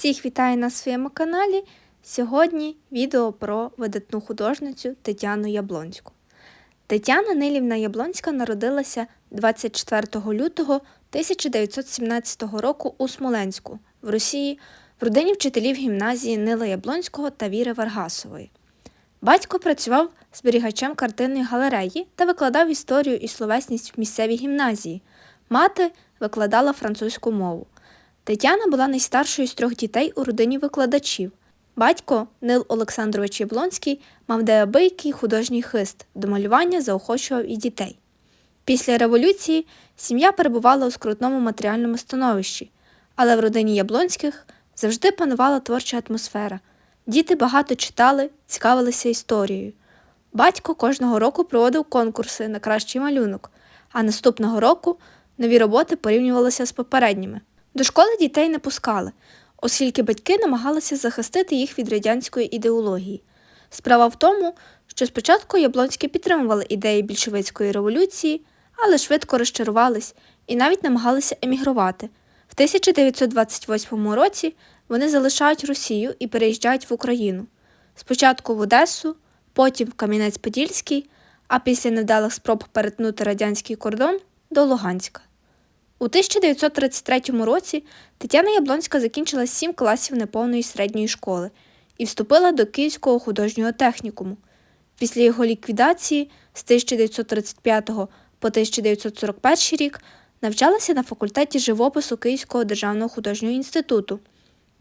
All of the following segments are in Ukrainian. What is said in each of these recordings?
Всіх вітаю на своєму каналі. Сьогодні відео про видатну художницю Тетяну Яблонську. Тетяна Нилівна Яблонська народилася 24 лютого 1917 року у Смоленську в Росії в родині вчителів гімназії Нила Яблонського та Віри Варгасової. Батько працював зберігачем картинної галереї та викладав історію і словесність в місцевій гімназії. Мати викладала французьку мову. Тетяна була найстаршою з трьох дітей у родині викладачів. Батько Нил Олександрович Яблонський мав деабийкий художній хист, до малювання заохочував і дітей. Після революції сім'я перебувала у скрутному матеріальному становищі, але в родині Яблонських завжди панувала творча атмосфера. Діти багато читали, цікавилися історією. Батько кожного року проводив конкурси на кращий малюнок, а наступного року нові роботи порівнювалися з попередніми. До школи дітей не пускали, оскільки батьки намагалися захистити їх від радянської ідеології. Справа в тому, що спочатку Яблонські підтримували ідеї більшовицької революції, але швидко розчарувались і навіть намагалися емігрувати. В 1928 році вони залишають Росію і переїжджають в Україну. Спочатку в Одесу, потім в Кам'янець-Подільський, а після невдалих спроб перетнути радянський кордон до Луганська. У 1933 році Тетяна Яблонська закінчила сім класів неповної середньої школи і вступила до Київського художнього технікуму. Після його ліквідації з 1935 по 1941 рік навчалася на факультеті живопису Київського державного художнього інституту.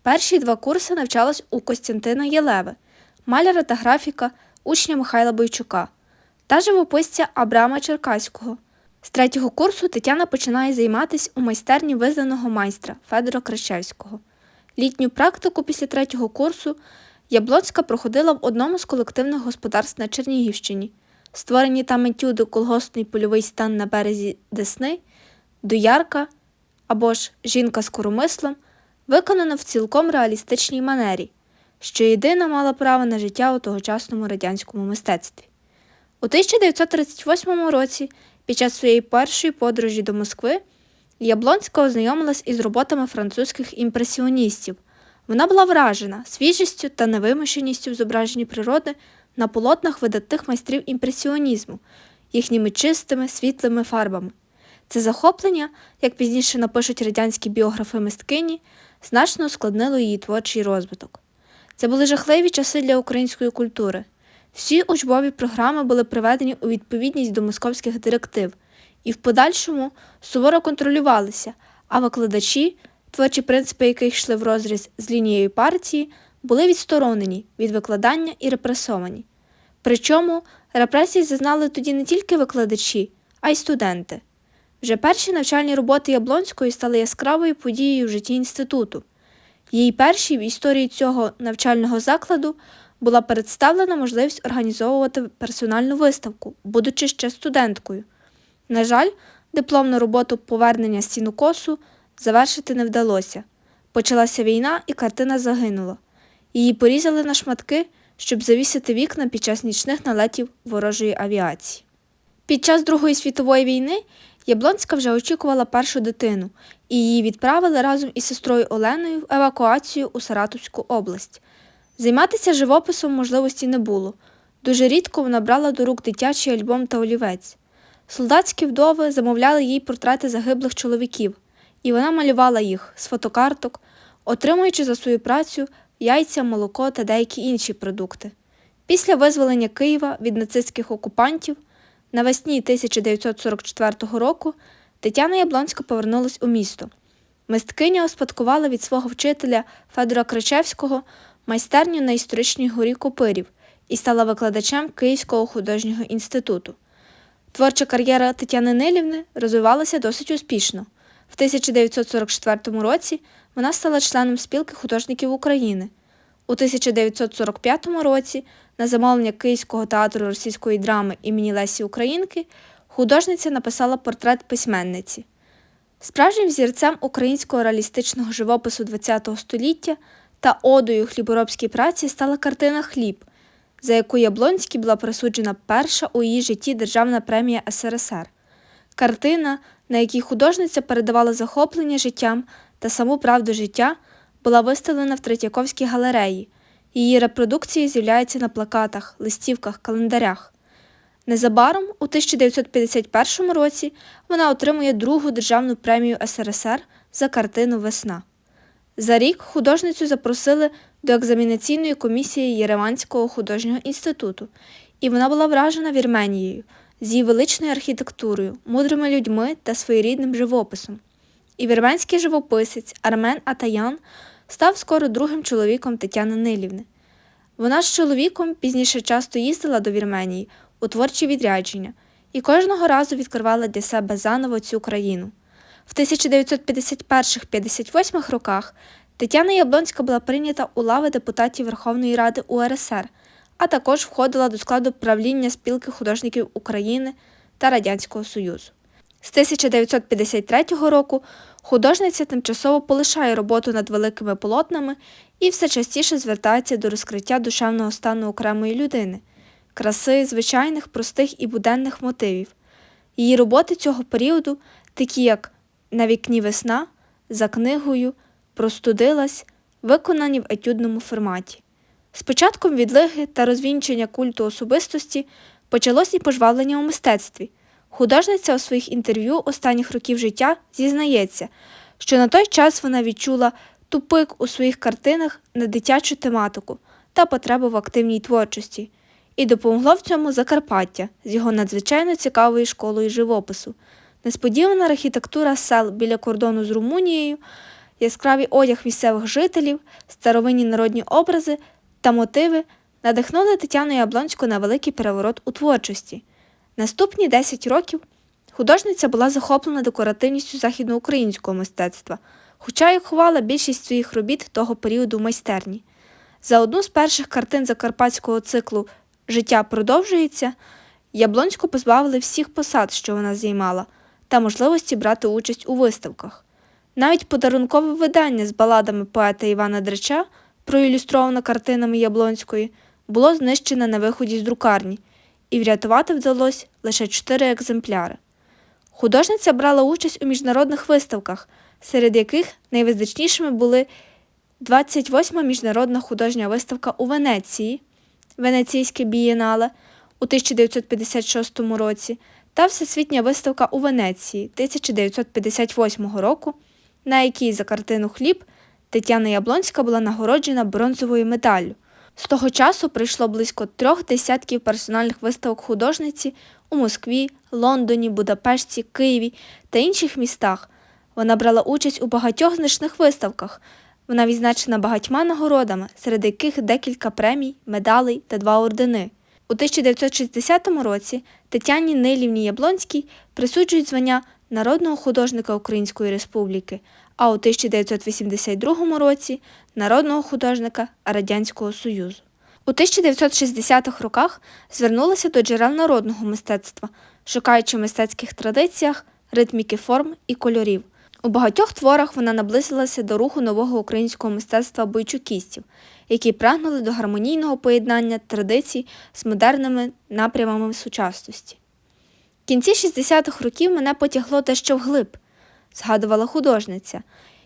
Перші два курси навчалась у Костянтина Єлеви, маляра та графіка учня Михайла Бойчука та живописця Абрама Черкаського. З третього курсу Тетяна починає займатися у майстерні визнаного майстра Федора Кричевського. Літню практику після третього курсу Яблоцька проходила в одному з колективних господарств на Чернігівщині. Створені там етюди колгоспний польовий стан на березі Десни, доярка або ж жінка з коромислом виконано в цілком реалістичній манері, що єдина мала право на життя у тогочасному радянському мистецтві. У 1938 році під час своєї першої подорожі до Москви Яблонська ознайомилась із роботами французьких імпресіоністів. Вона була вражена свіжістю та невимушеністю в зображенні природи на полотнах видатних майстрів імпресіонізму, їхніми чистими, світлими фарбами. Це захоплення, як пізніше напишуть радянські біографи мисткині, значно ускладнило її творчий розвиток. Це були жахливі часи для української культури. Всі учбові програми були приведені у відповідність до московських директив і в подальшому суворо контролювалися, а викладачі, творчі принципи яких йшли в розріз з лінією партії, були відсторонені від викладання і репресовані. Причому репресії зазнали тоді не тільки викладачі, а й студенти. Вже перші навчальні роботи Яблонської стали яскравою подією в житті інституту. Її першій в історії цього навчального закладу була представлена можливість організовувати персональну виставку, будучи ще студенткою. На жаль, дипломну роботу повернення стінокосу завершити не вдалося. Почалася війна, і картина загинула. Її порізали на шматки, щоб завісити вікна під час нічних налетів ворожої авіації. Під час Другої світової війни Яблонська вже очікувала першу дитину, і її відправили разом із сестрою Оленою в евакуацію у Саратовську область. Займатися живописом можливості не було. Дуже рідко вона брала до рук дитячий альбом та олівець. Солдатські вдови замовляли їй портрети загиблих чоловіків, і вона малювала їх з фотокарток, отримуючи за свою працю яйця, молоко та деякі інші продукти. Після визволення Києва від нацистських окупантів навесні 1944 року Тетяна Яблонська повернулась у місто. Мисткиня успадкувала від свого вчителя Федора Кричевського майстерню на історичній горі Копирів і стала викладачем Київського художнього інституту. Творча кар'єра Тетяни Нилівни розвивалася досить успішно. В 1944 році вона стала членом спілки художників України. У 1945 році на замовлення Київського театру російської драми імені Лесі Українки художниця написала портрет письменниці. Справжнім взірцем українського реалістичного живопису ХХ століття та одою хліборобській праці стала картина Хліб, за яку Яблонській була присуджена перша у її житті Державна премія СРСР. Картина, на якій художниця передавала захоплення життям та саму правду життя, була виставлена в Третьяковській галереї. Її репродукції з'являються на плакатах, листівках, календарях. Незабаром, у 1951 році, вона отримує другу державну премію СРСР за картину Весна. За рік художницю запросили до екзамінаційної комісії Єреванського художнього інституту, і вона була вражена Вірменією з її величною архітектурою, мудрими людьми та своєрідним живописом. І вірменський живописець Армен Атаян став скоро другим чоловіком Тетяни Нилівни. Вона з чоловіком пізніше часто їздила до Вірменії у творчі відрядження і кожного разу відкривала для себе заново цю країну. В 1951-58 роках Тетяна Яблонська була прийнята у лави депутатів Верховної Ради УРСР, а також входила до складу правління спілки художників України та Радянського Союзу. З 1953 року художниця тимчасово полишає роботу над великими полотнами і все частіше звертається до розкриття душевного стану окремої людини, краси, звичайних, простих і буденних мотивів. Її роботи цього періоду, такі як На вікні весна, за книгою, Простудилась, виконані в етюдному форматі. З початком відлиги та розвінчення культу особистості почалось і пожвавлення у мистецтві. Художниця у своїх інтерв'ю останніх років життя зізнається, що на той час вона відчула тупик у своїх картинах на дитячу тематику та потребу в активній творчості, і допомогло в цьому Закарпаття з його надзвичайно цікавою школою живопису, несподівана архітектура сел біля кордону з Румунією, яскравий одяг місцевих жителів, старовинні народні образи та мотиви надихнули Тетяну Яблонську на великий переворот у творчості. Наступні 10 років художниця була захоплена декоративністю західноукраїнського мистецтва, хоча й ховала більшість своїх робіт того періоду в майстерні. За одну з перших картин закарпатського циклу Життя продовжується Яблонську позбавили всіх посад, що вона займала, та можливості брати участь у виставках. Навіть подарункове видання з баладами поета Івана Дреча, проілюстроване картинами Яблонської, було знищене на виході з друкарні, і врятувати вдалося лише чотири екземпляри. Художниця брала участь у міжнародних виставках, серед яких найвизначнішими були 28-ма міжнародна художня виставка у Венеції, Венеційське бієнале у 1956 році та Всесвітня виставка у Венеції 1958 року, на якій за картину Хліб Тетяна Яблонська була нагороджена бронзовою медаллю. З того часу прийшло близько трьох десятків персональних виставок художниці у Москві, Лондоні, Будапешті, Києві та інших містах. Вона брала участь у багатьох значних виставках. Вона відзначена багатьма нагородами, серед яких декілька премій, медалей та два ордени. У 1960 році Тетяні Нилівні Яблонській присуджують звання народного художника Української Республіки, а у 1982 році народного художника Радянського Союзу. У 1960-х роках звернулася до джерел народного мистецтва, шукаючи в мистецьких традиціях ритміки форм і кольорів. У багатьох творах вона наблизилася до руху нового українського мистецтва бойчукістів, які прагнули до гармонійного поєднання традицій з модерними напрямами сучасності. В кінці 60-х років мене потягло дещо вглиб, згадувала художниця.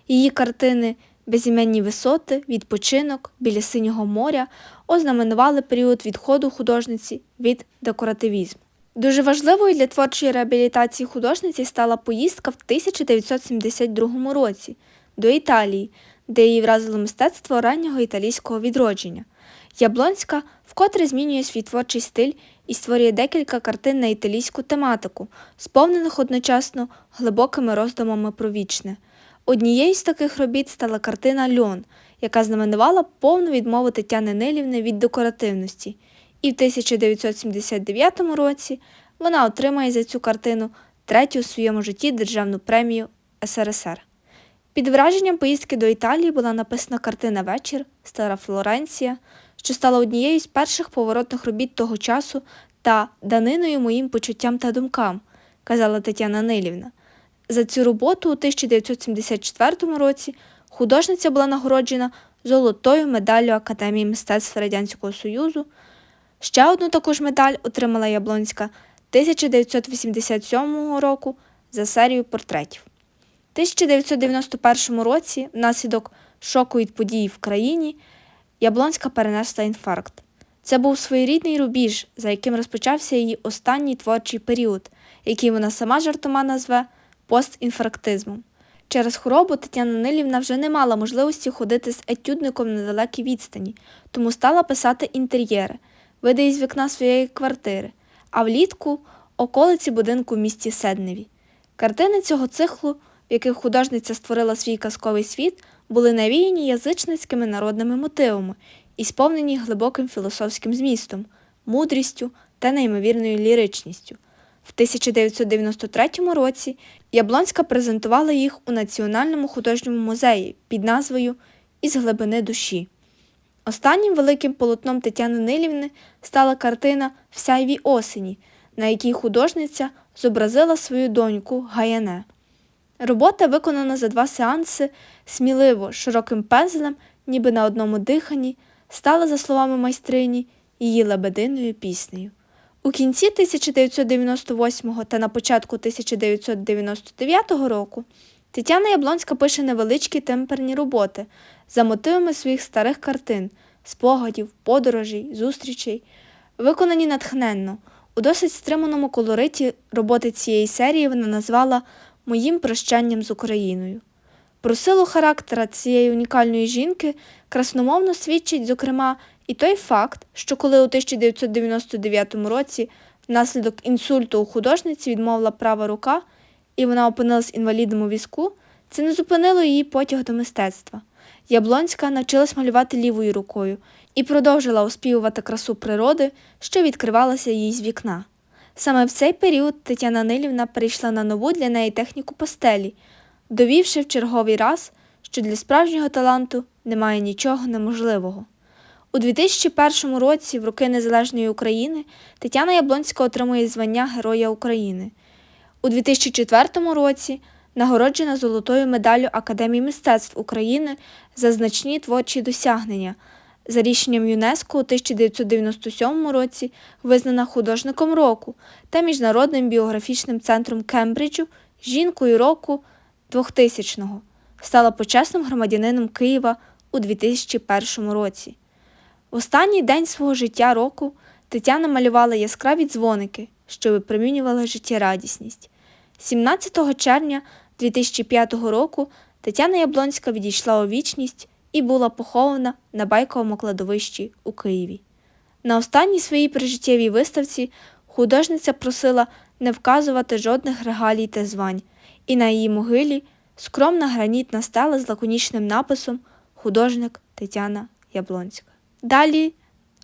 Її картини Безіменні висоти, відпочинок біля синього моря ознаменували період відходу художниці від декоративізму. Дуже важливою для творчої реабілітації художниці стала поїздка в 1972 році до Італії, де її вразило мистецтво раннього італійського відродження. Яблонська вкотре змінює свій творчий стиль і створює декілька картин на італійську тематику, сповнених одночасно глибокими роздумами про вічне. Однією з таких робіт стала картина Льон, яка знаменувала повну відмову Тетяни Нилівни від декоративності, і в 1979 році вона отримає за цю картину третю у своєму житті державну премію СРСР. Під враженням поїздки до Італії була написана картина Вечір Стара Флоренція, що стала однією з перших поворотних робіт того часу та даниною моїм почуттям та думкам, казала Тетяна Нилівна. За цю роботу у 1974 році художниця була нагороджена золотою медаллю Академії мистецтв Радянського Союзу. Ще одну таку ж медаль отримала Яблонська 1987 року за серію портретів. У 1991 році, внаслідок шоку від подій в країні, Яблонська перенесла інфаркт. Це був своєрідний рубіж, за яким розпочався її останній творчий період, який вона сама жартома назве постінфарктизмом. Через хворобу Тетяна Нилівна вже не мала можливості ходити з етюдником на далекій відстані, тому стала писати інтер'єри, види із вікна своєї квартири, а влітку околиці будинку в місті Седневі. Картини цього циклу, в яких художниця створила свій казковий світ, були навіяні язичницькими народними мотивами і сповнені глибоким філософським змістом, мудрістю та неймовірною ліричністю. В 1993 році Яблонська презентувала їх у Національному художньому музеї під назвою Із глибини душі. Останнім великим полотном Тетяни Нилівни стала картина В сяйві осені, на якій художниця зобразила свою доньку Гаяне. Робота виконана за два сеанси, сміливо, широким пензлем, ніби на одному диханні, стала, за словами майстрині, її лебединою піснею. У кінці 1998 та на початку 1999 року Тетяна Яблонська пише невеличкі темперні роботи за мотивами своїх старих картин, спогадів, подорожей, зустрічей, виконані натхненно. У досить стриманому колориті роботи цієї серії вона назвала Моїм прощанням з Україною. Про силу характера цієї унікальної жінки красномовно свідчить, зокрема, і той факт, що коли у 1999 році внаслідок інсульту у художниці відмовила права рука, і вона опинилась інвалідом у візку, це не зупинило її потяг до мистецтва. Яблонська навчилась малювати лівою рукою і продовжила оспівувати красу природи, що відкривалася їй з вікна. Саме в цей період Тетяна Нилівна перейшла на нову для неї техніку пастелі, довівши в черговий раз, що для справжнього таланту немає нічого неможливого. У 2001 році, в роки Незалежної України, Тетяна Яблонська отримує звання Героя України. У 2004 році нагороджена золотою медаллю Академії мистецтв України за значні творчі досягнення. За рішенням ЮНЕСКО у 1997 році визнана художником року та Міжнародним біографічним центром Кембриджу жінкою року 2000-го. Стала почесним громадянином Києва у 2001 році. В останній день свого життя року Тетяна малювала яскраві дзвоники, що випромінювали життєрадісність. 17 червня 2005 року Тетяна Яблонська відійшла у вічність і була похована на байковому кладовищі у Києві. На останній своїй прижиттєвій виставці художниця просила не вказувати жодних регалій та звань, і на її могилі скромна гранітна стела з лаконічним написом Художник Тетяна Яблонська. Далі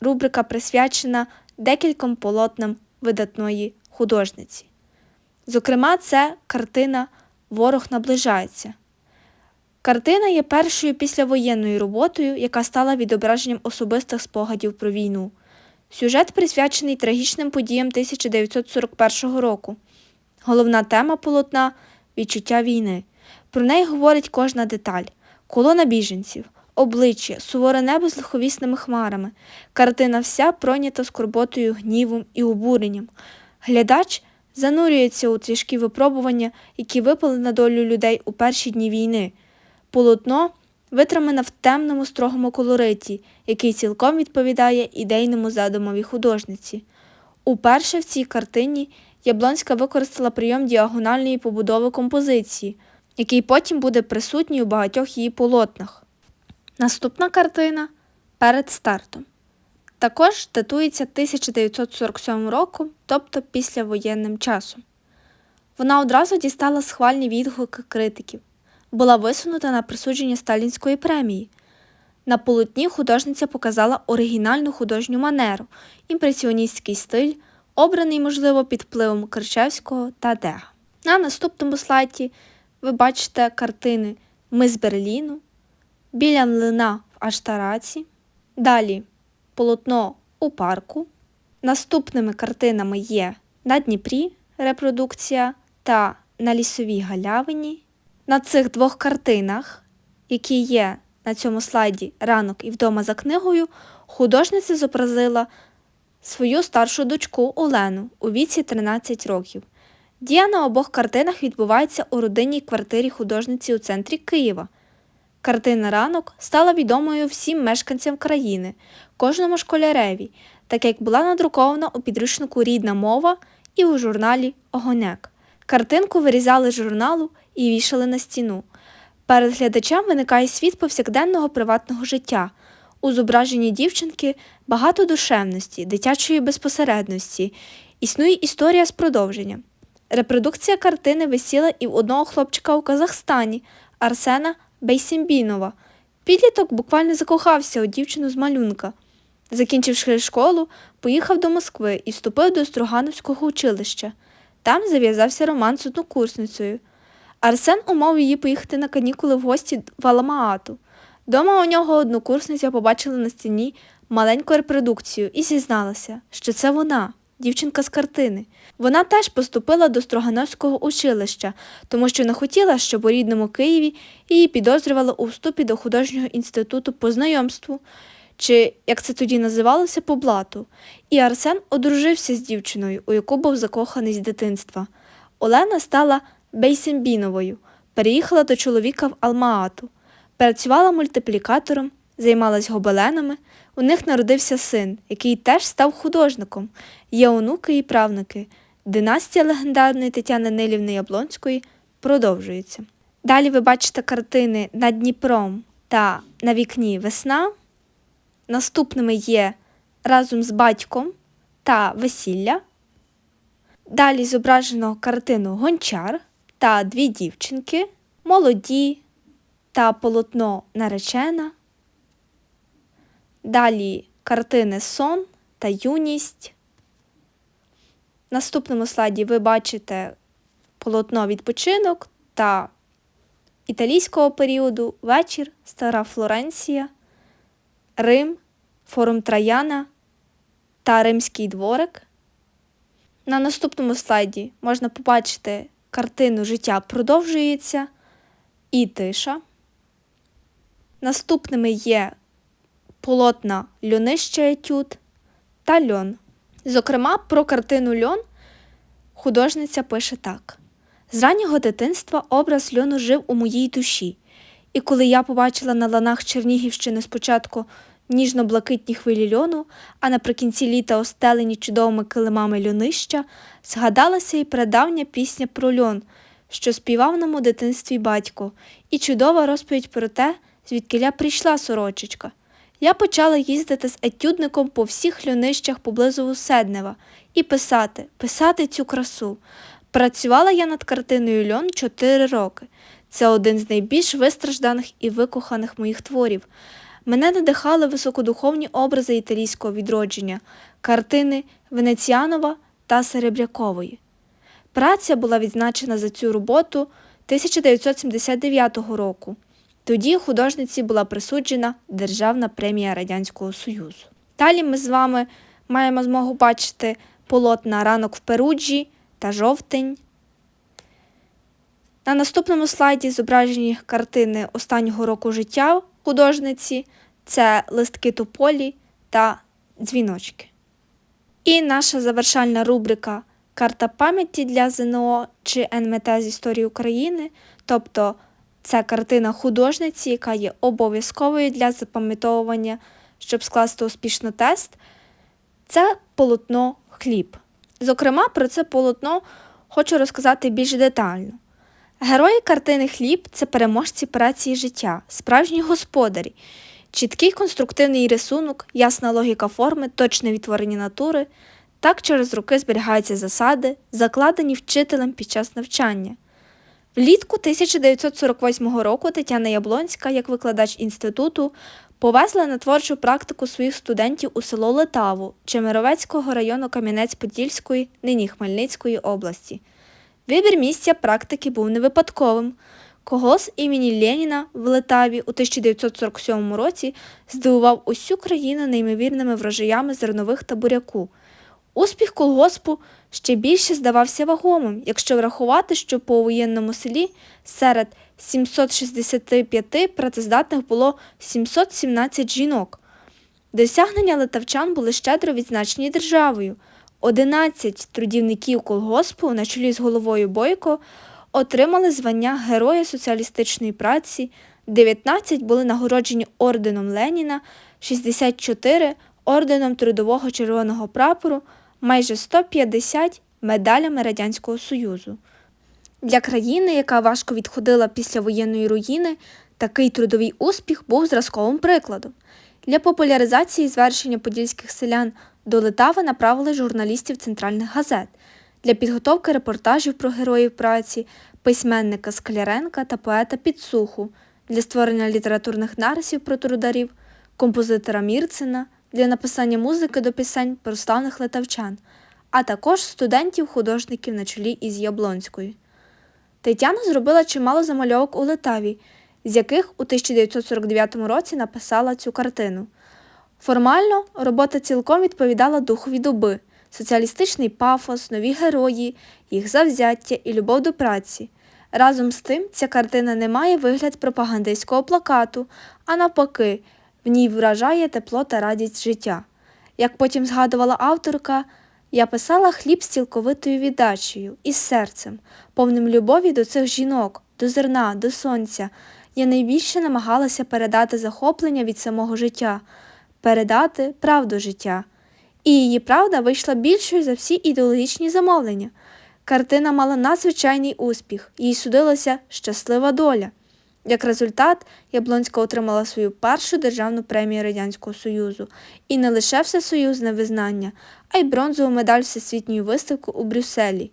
рубрика присвячена декільком полотнам видатної художниці. Зокрема, це картина Ворог наближається. Картина є першою післявоєнною роботою, яка стала відображенням особистих спогадів про війну. Сюжет присвячений трагічним подіям 1941 року. Головна тема полотна відчуття війни. Про неї говорить кожна деталь: колона біженців, обличчя, суворе небо з лиховісними хмарами. Картина вся пройнята скорботою, гнівом і обуренням. Глядач занурюється у тяжкі випробування, які випали на долю людей у перші дні війни. Полотно витримане в темному строгому колориті, який цілком відповідає ідейному задумові художниці. Уперше в цій картині Яблонська використала прийом діагональної побудови композиції, який потім буде присутній у багатьох її полотнах. Наступна картина перед стартом. Також датується 1947 роком, тобто післявоєнним часом. Вона одразу дістала схвальні відгуки критиків, була висунута на присудження сталінської премії. На полотні художниця показала оригінальну художню манеру, імпресіоністський стиль, обраний, можливо, під впливом Керчевського та Дега. На наступному слайді ви бачите картини Ми з Берліну, Біля млина в Аштараці. Далі полотно у парку. Наступними картинами є на Дніпрі репродукція та на лісовій галявині. На цих двох картинах, які є на цьому слайді ранок і вдома за книгою, художниця зобразила свою старшу дочку Олену у віці 13 років. Дія на обох картинах відбувається у родинній квартирі художниці у центрі Києва. Картина ранок стала відомою всім мешканцям країни, кожному школяреві, так як була надрукована у підручнику рідна мова і у журналі Огоняк. Картинку вирізали з журналу і вішали на стіну. Перед глядачем виникає світ повсякденного приватного життя. У зображенні дівчинки багато душевності, дитячої безпосередності. Існує історія з продовженням. Репродукція картини висіла і в одного хлопчика у Казахстані Арсена Бейсімбінова. Підліток буквально закохався у дівчину з малюнка. Закінчивши школу, поїхав до Москви і вступив до Строгановського училища. Там зав'язався роман з однокурсницею. Арсен умов її поїхати на канікули в гості в Аламаату. Дома у нього однокурсниця побачила на стіні маленьку репродукцію і зізналася, що це вона, дівчинка з картини. Вона теж поступила до Строгановського училища, тому що не хотіла, щоб у рідному Києві її підозрювали у вступі до художнього інституту по знайомству, чи, як це тоді називалося, по блату. І Арсен одружився з дівчиною, у яку був закоханий з дитинства. Олена стала Бейсембіновою, переїхала до чоловіка в Алмаату, працювала мультиплікатором, займалась гобеленами. У них народився син, який теж став художником. Є онуки і правнуки. Династія легендарної Тетяни Нилівни Яблонської продовжується. Далі ви бачите картини над Дніпром та на вікні весна. Наступними є разом з батьком та весілля. Далі зображено картину Гончар та дві дівчинки, молоді та полотно наречена. Далі картини Сон та юність. В наступному слайді ви бачите полотно відпочинок та італійського періоду вечір, Стара Флоренція, Рим, Форум Траяна та Римський дворик. На наступному слайді можна побачити картину Життя продовжується і тиша. Наступними є полотна Льонище етюд та льон. Зокрема, про картину льон художниця пише так: з раннього дитинства образ льону жив у моїй душі, і коли я побачила на ланах Чернігівщини спочатку ніжно-блакитні хвилі льону, а наприкінці літа остелені чудовими килимами льонища, згадалася і прадавня пісня про льон, що співав нам у дитинстві батько, і чудова розповідь про те, звідкиля прийшла сорочечка. Я почала їздити з етюдником по всіх льонищах поблизу Уседнева і писати, писати цю красу. Працювала я над картиною льон чотири роки. Це один з найбільш вистражданих і викоханих моїх творів. Мене надихали високодуховні образи італійського відродження, картини Венеціанова та Серебрякової. Праця була відзначена за цю роботу 1979 року. Тоді художниці була присуджена Державна премія Радянського Союзу. Далі ми з вами маємо змогу бачити полотна ранок в Перуджі та жовтень. На наступному слайді зображені картини останнього року життя художниці це листки тополі та дзвіночки. І наша завершальна рубрика Карта пам'яті для ЗНО чи НМТ з історії України, тобто це картина художниці, яка є обов'язковою для запам'ятовування, щоб скласти успішно тест. Це полотно хліб. Зокрема, про це полотно хочу розказати більш детально. Герої картини Хліб це переможці праці життя, справжні господарі, чіткий конструктивний рисунок, ясна логіка форми, точне відтворення натури. Так через роки зберігаються засади, закладені вчителем під час навчання. Влітку 1948 року Тетяна Яблонська, як викладач інституту, повезла на творчу практику своїх студентів у село Летаву Чемеровецького району Кам'янець-Подільської, нині Хмельницької області. Вибір місця практики був не випадковим. Когос імені Леніна в Летаві у 1947 році здивував усю країну неймовірними врожаями зернових та буряку. Успіх колгоспу ще більше здавався вагомим, якщо врахувати, що по воєнному селі серед 765 працездатних було 717 жінок. Досягнення литавчан були щедро відзначені державою. 11 трудівників колгоспу на чолі з головою Бойко отримали звання Героя соціалістичної праці, 19 були нагороджені орденом Леніна, 64 орденом Трудового Червоного прапору, майже 150 медалями Радянського Союзу. Для країни, яка важко відходила після воєнної руїни, такий трудовий успіх був зразковим прикладом. Для популяризації звершення подільських селян до Литави направили журналістів центральних газет для підготовки репортажів про героїв праці, письменника Скляренка та поета Підсуху, для створення літературних нарисів про трударів, композитора Мірцина, для написання музики до пісень про славних литавчан, а також студентів-художників на чолі із Яблонською. Тетяна зробила чимало замальовок у Литаві, з яких у 1949 році написала цю картину. Формально робота цілком відповідала духові доби, соціалістичний пафос, нові герої, їх завзяття і любов до праці. Разом з тим, ця картина не має вигляд пропагандистського плакату, а навпаки, в ній вражає тепло та радість життя. Як потім згадувала авторка, я писала хліб з цілковитою віддачею, із серцем, повним любові до цих жінок, до зерна, до сонця. Я найбільше намагалася передати захоплення від самого життя, передати правду життя. І її правда вийшла більшою за всі ідеологічні замовлення. Картина мала надзвичайний успіх, їй судилася щаслива доля. Як результат, Яблонська отримала свою першу державну премію Радянського Союзу і не лише всесоюзне визнання, а й бронзову медаль Всесвітньої виставки у Брюсселі.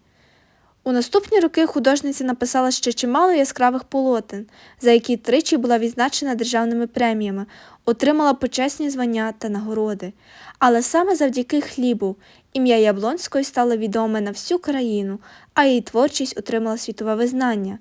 У наступні роки художниця написала ще чимало яскравих полотен, за які тричі була відзначена державними преміями, отримала почесні звання та нагороди. Але саме завдяки хлібу ім'я Яблонської стало відоме на всю країну, а її творчість отримала світове визнання.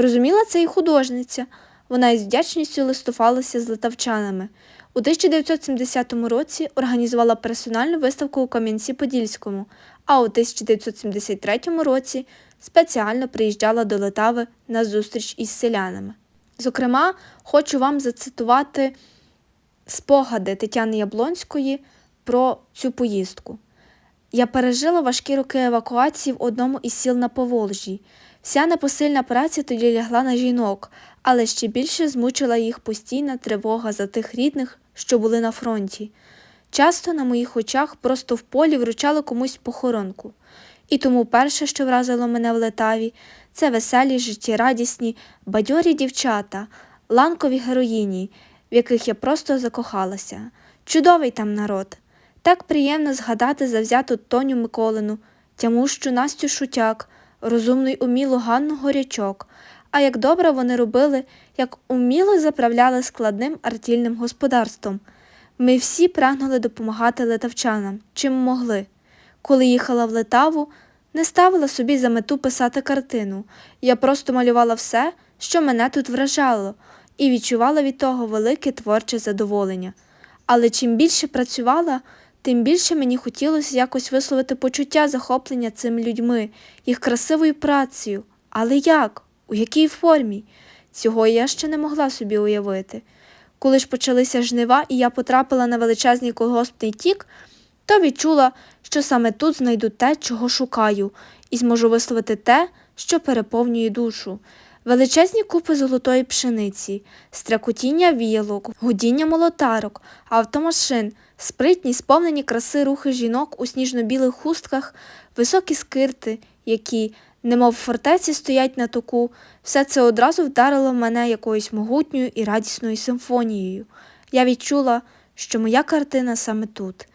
Розуміла це і художниця. Вона із вдячністю листувалася з литавчанами. У 1970 році організувала персональну виставку у Кам'янці-Подільському, а у 1973 році спеціально приїжджала до Литави на зустріч із селянами. Зокрема, хочу вам зацитувати спогади Тетяни Яблонської про цю поїздку. Я пережила важкі роки евакуації в одному із сіл на Поволжі. Вся непосильна праця тоді лягла на жінок, але ще більше змучила їх постійна тривога за тих рідних, що були на фронті. Часто на моїх очах просто в полі вручали комусь похоронку. І тому перше, що вразило мене в летаві, це веселі, життєрадісні, бадьорі дівчата, ланкові героїні, в яких я просто закохалася. Чудовий там народ. Так приємно згадати завзяту Тоню Миколину, тямущу Настю Шутяк, розумну й умілу Ганну Горячок. А як добре вони робили, як уміло заправляли складним артільним господарством. Ми всі прагнули допомагати литавчанам, чим могли. Коли їхала в Литаву, не ставила собі за мету писати картину. Я просто малювала все, що мене тут вражало, і відчувала від того велике творче задоволення. Але чим більше працювала, тим більше мені хотілося якось висловити почуття захоплення цими людьми, їх красивою працею. Але як? У якій формі? Цього я ще не могла собі уявити. Коли ж почалися жнива, і я потрапила на величезний колгоспний тік, то відчула, що саме тут знайду те, чого шукаю, і зможу висловити те, що переповнює душу. Величезні купи золотої пшениці, стрякотіння віялок, гудіння молотарок, автомашин, спритні, сповнені краси рухи жінок у сніжно-білих хустках, високі скирти, які, немов фортеці, стоять на току, все це одразу вдарило мене якоюсь могутньою і радісною симфонією. Я відчула, що моя картина саме тут.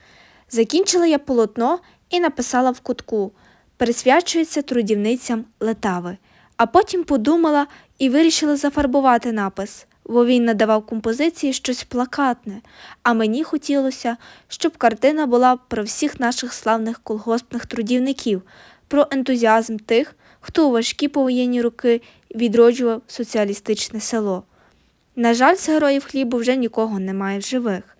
Закінчила я полотно і написала в кутку присвячується трудівницям Летави, а потім подумала і вирішила зафарбувати напис, бо він надавав композиції щось плакатне, а мені хотілося, щоб картина була про всіх наших славних колгоспних трудівників, про ентузіазм тих, хто у важкі повоєнні роки відроджував соціалістичне село. На жаль, з героїв хлібу вже нікого немає в живих.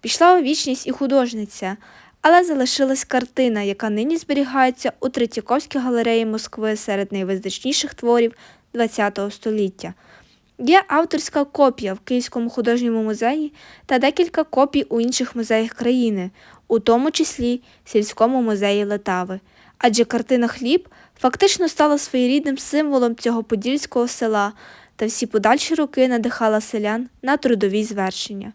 Пішла у вічність і художниця, але залишилась картина, яка нині зберігається у Третьяковській галереї Москви серед найвизначніших творів ХХ століття. Є авторська копія в Київському художньому музеї та декілька копій у інших музеях країни, у тому числі сільському музеї Летави. Адже картина хліб фактично стала своєрідним символом цього подільського села, та всі подальші роки надихала селян на трудові звершення.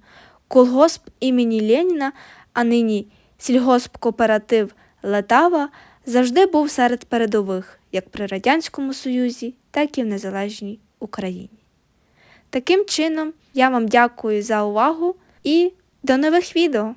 Колгосп імені Леніна, а нині сільгоспкооператив Летава завжди був серед передових як при Радянському Союзі, так і в незалежній Україні. Таким чином, я вам дякую за увагу і до нових відео!